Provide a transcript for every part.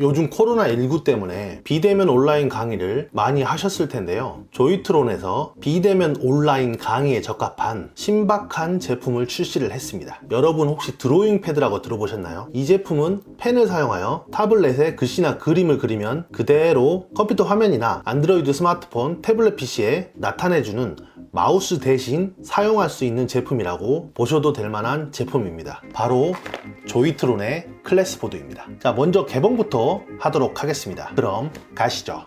요즘 코로나19 때문에 비대면 온라인 강의를 많이 하셨을 텐데요. 조이트론에서 비대면 온라인 강의에 적합한 신박한 제품을 출시를 했습니다. 여러분 혹시 드로잉 패드라고 들어보셨나요? 이 제품은 펜을 사용하여 타블렛에 글씨나 그림을 그리면 그대로 컴퓨터 화면이나 안드로이드 스마트폰, 태블릿 PC에 나타내주는 마우스 대신 사용할 수 있는 제품이라고 보셔도 될 만한 제품입니다. 바로 조이트론의 클래스보드입니다. 자, 먼저 개봉부터 하도록 하겠습니다. 그럼 가시죠.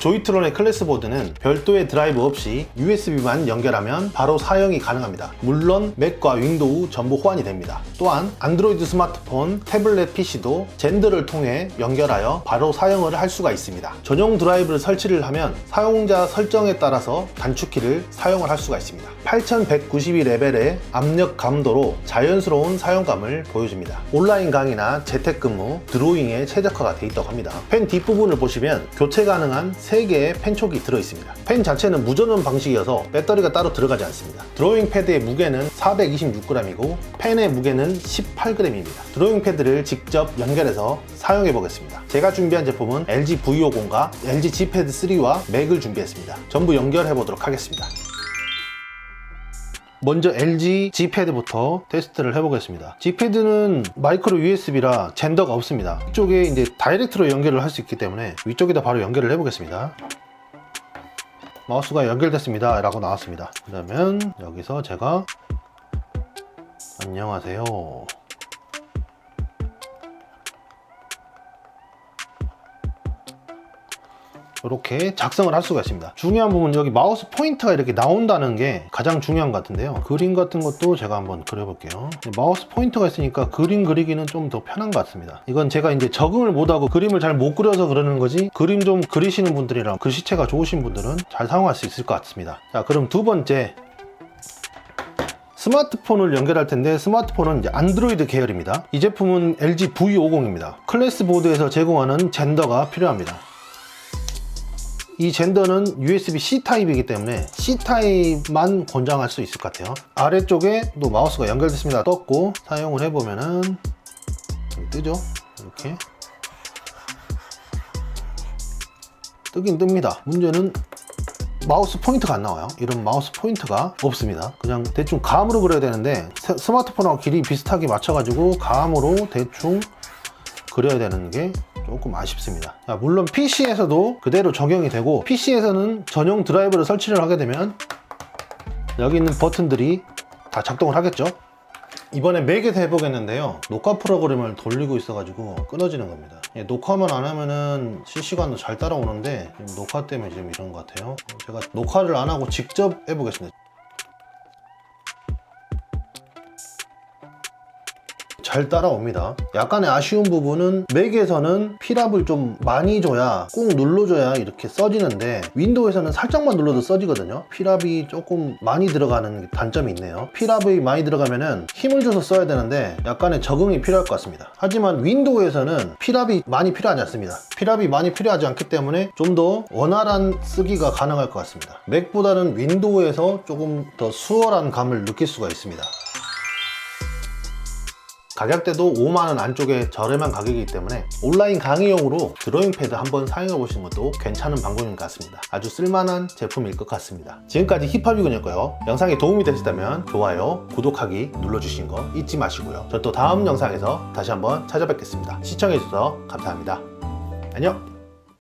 조이트론의 클래스 보드는 별도의 드라이브 없이 USB만 연결하면 바로 사용이 가능합니다. 물론 맥과 윈도우 전부 호환이 됩니다. 또한 안드로이드 스마트폰, 태블릿 PC도 젠더를 통해 연결하여 바로 사용을 할 수가 있습니다. 전용 드라이브를 설치를 하면 사용자 설정에 따라서 단축키를 사용을 할 수가 있습니다. 8192 레벨의 압력 감도로 자연스러운 사용감을 보여줍니다. 온라인 강의나 재택근무, 드로잉에 최적화가 되어 있다고 합니다. 펜 뒷부분을 보시면 교체 가능한 3개의 펜촉이 들어있습니다. 펜 자체는 무전원 방식이어서 배터리가 따로 들어가지 않습니다. 드로잉 패드의 무게는 426g이고 펜의 무게는 18g입니다. 드로잉 패드를 직접 연결해서 사용해 보겠습니다. 제가 준비한 제품은 LG V50과 LG G 패드 3와 맥을 준비했습니다. 전부 연결해 보도록 하겠습니다. 먼저 LG G패드부터 테스트를 해보겠습니다. G패드는 마이크로 USB라 젠더가 없습니다. 이쪽에 이제 다이렉트로 연결을 할 수 있기 때문에 위쪽에다 바로 연결을 해보겠습니다. 마우스가 연결됐습니다. 라고 나왔습니다. 그러면 여기서 제가 안녕하세요. 이렇게 작성을 할 수가 있습니다. 중요한 부분 여기 마우스 포인터가 이렇게 나온다는 게 가장 중요한 것 같은데요. 그림 같은 것도 제가 한번 그려볼게요. 마우스 포인터가 있으니까 그림 그리기는 좀 더 편한 것 같습니다. 이건 제가 이제 적응을 못하고 그림을 잘 못 그려서 그러는 거지 그림 좀 그리시는 분들이랑 글씨체가 좋으신 분들은 잘 사용할 수 있을 것 같습니다. 자 그럼 두 번째 스마트폰을 연결할 텐데 스마트폰은 안드로이드 계열입니다. 이 제품은 LG V50입니다. 클래스 보드에서 제공하는 젠더가 필요합니다. 이 젠더는 USB-C 타입이기 때문에 C 타입만 권장할 수 있을 것 같아요. 아래쪽에 또 마우스가 연결됐습니다. 떴고 사용을 해보면은 뜨죠? 이렇게 뜨긴 뜹니다. 문제는 마우스 포인트가 안 나와요. 이런 마우스 포인트가 없습니다. 그냥 대충 감으로 그려야 되는데 스- 스마트폰하고 길이 비슷하게 맞춰 가지고 감으로 대충 그려야 되는 게 조금 아쉽습니다. 자, 물론 PC에서도 그대로 적용이 되고 PC에서는 전용 드라이브를 설치를 하게 되면 여기 있는 버튼들이 다 작동을 하겠죠. 이번에 맥에서 해보겠는데요. 녹화 프로그램을 돌리고 있어가지고 끊어지는 겁니다. 예, 녹화만 안 하면은 실시간도 잘 따라오는데 녹화 때문에 지금 이런 것 같아요. 제가 녹화를 안 하고 직접 해보겠습니다. 잘 따라옵니다. 약간의 아쉬운 부분은 맥에서는 필압을 좀 많이 줘야 꾹 눌러줘야 이렇게 써지는데 윈도우에서는 살짝만 눌러도 써지거든요. 필압이 조금 많이 들어가는 단점이 있네요. 필압이 많이 들어가면은 힘을 줘서 써야 되는데 약간의 적응이 필요할 것 같습니다. 하지만 윈도우에서는 필압이 많이 필요하지 않습니다. 필압이 많이 필요하지 않기 때문에 좀 더 원활한 쓰기가 가능할 것 같습니다. 맥보다는 윈도우에서 조금 더 수월한 감을 느낄 수가 있습니다. 가격대도 5만원 안쪽에 저렴한 가격이기 때문에 온라인 강의용으로 드로잉 패드 한번 사용해 보시는 것도 괜찮은 방법인 것 같습니다. 아주 쓸만한 제품일 것 같습니다. 지금까지 힙합이군요고요. 영상이 도움이 되셨다면 좋아요, 구독하기 눌러주신 거 잊지 마시고요. 저 또 다음 영상에서 다시 한번 찾아뵙겠습니다. 시청해주셔서 감사합니다. 안녕!